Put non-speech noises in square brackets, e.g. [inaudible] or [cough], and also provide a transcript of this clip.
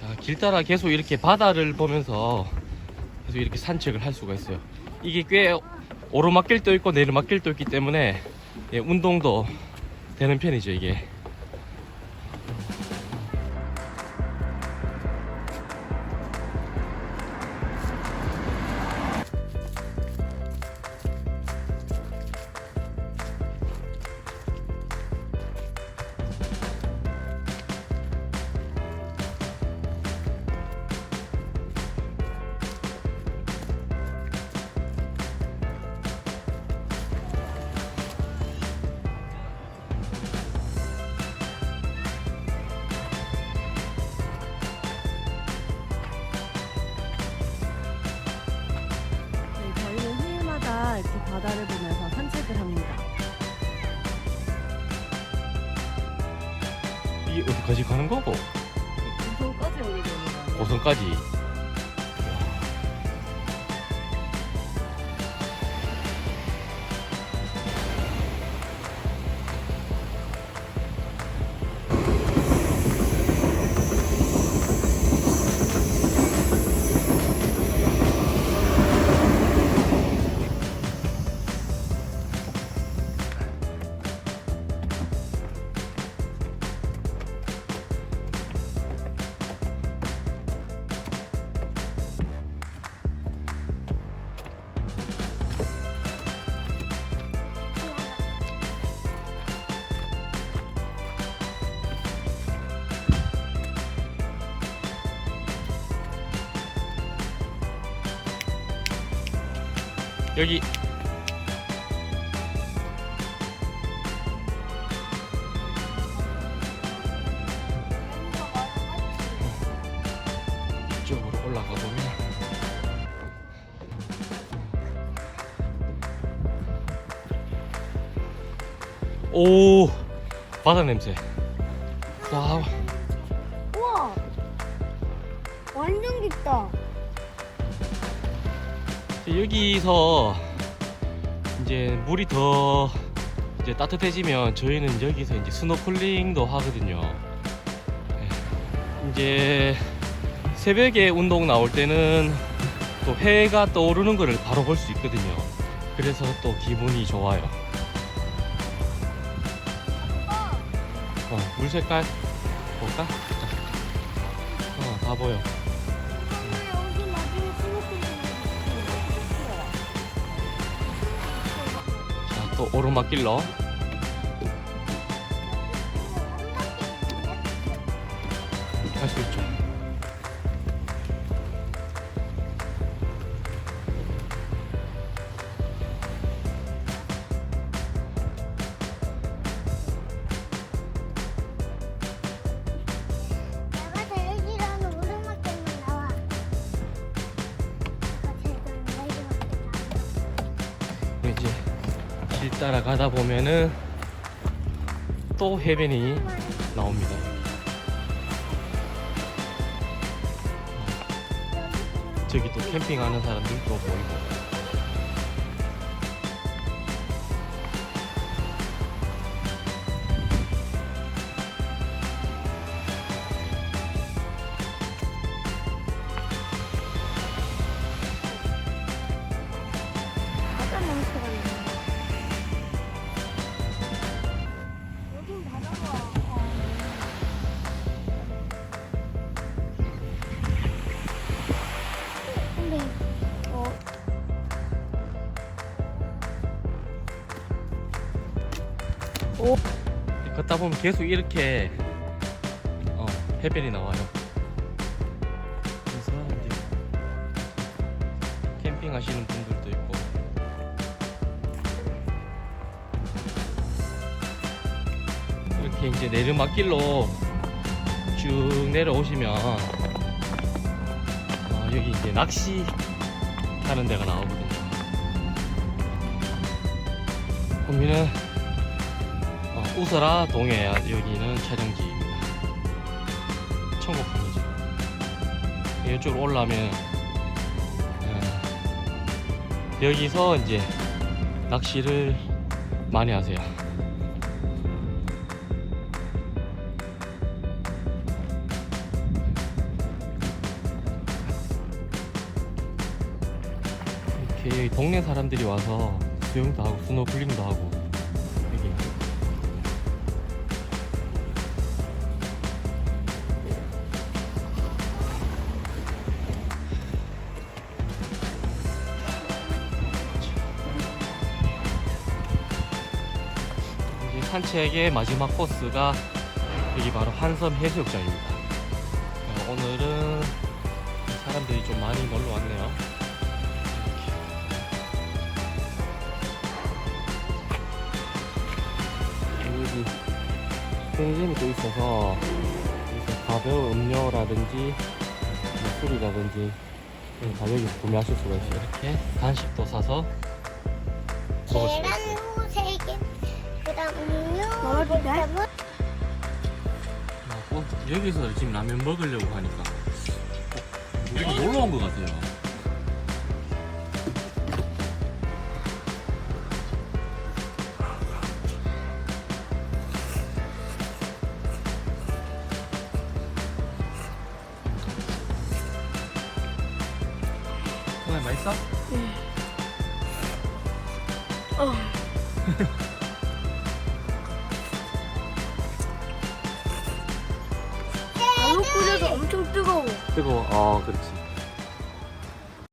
자, 길 따라 계속 이렇게 바다를 보면서 계속 이렇게 산책을 할 수가 있어요. 이게 꽤 오르막길도 있고 내리막길도 있기 때문에 예, 운동도 되는 편이죠, 이게. 이렇게 바다를 보면서 산책을 합니다. 이게 어디까지 가는 거고? 고소까지 오게 되는 거예요. 고성까지. 여기. 오 바다 냄새. 와 우와. 완전 깊다 여기서 이제 물이 더 이제 따뜻해지면 저희는 여기서 이제 스노클링도 하거든요. 네. 이제 새벽에 운동 나올 때는 또 해가 떠오르는 거를 바로 볼 수 있거든요. 그래서 또 기분이 좋아요. 어, 물 색깔 볼까? 자. 어, 다 보여. 또 오르막길로. 할 수 있죠. 내가 제일 싫어하는 오르막길만 나와 내가 제일 좋아하는 이제 길 따라 가다 보면은 또 해변이 나옵니다. 저기 또 캠핑하는 사람들도 보이고. 걷다 보면 계속 이렇게 어, 해변이 나와요. 그래서 이제 캠핑 하시는 분들도 있고 이렇게 이제 내리막길로 쭉 내려오시면 어, 여기 이제 낚시 하는 데가 나오거든요. 보면은 웃어라 동해야 여기는 촬영지입니다. 천국풍이죠. 이쪽으로 올라면 음, 어, 여기서 이제 낚시를 많이 하세요. 이렇게 동네 사람들이 와서 수영도 하고 스노클링도 하고 산책의 마지막 코스가 여기 바로 한섬 해수욕장입니다. 어, 오늘은 사람들이 좀 많이 놀러 왔네요. 여기 편의점이 또 있어서 여기서 가벼운 음료라든지 뭐 술이라든지 가격에서 구매하실 수가 있어요. 이렇게 간식도 사서 먹을 계란 있어요. 후 3개. 그 다음 음료. 먹어도 돼? 하고 여기서 지금 라면 먹으려고 하니까 어, 우리가 놀러 온 것 같아요. 오늘 맛있어? 나무 [laughs] 끓여서 엄청 뜨거워. 뜨거워. 어, 그렇지.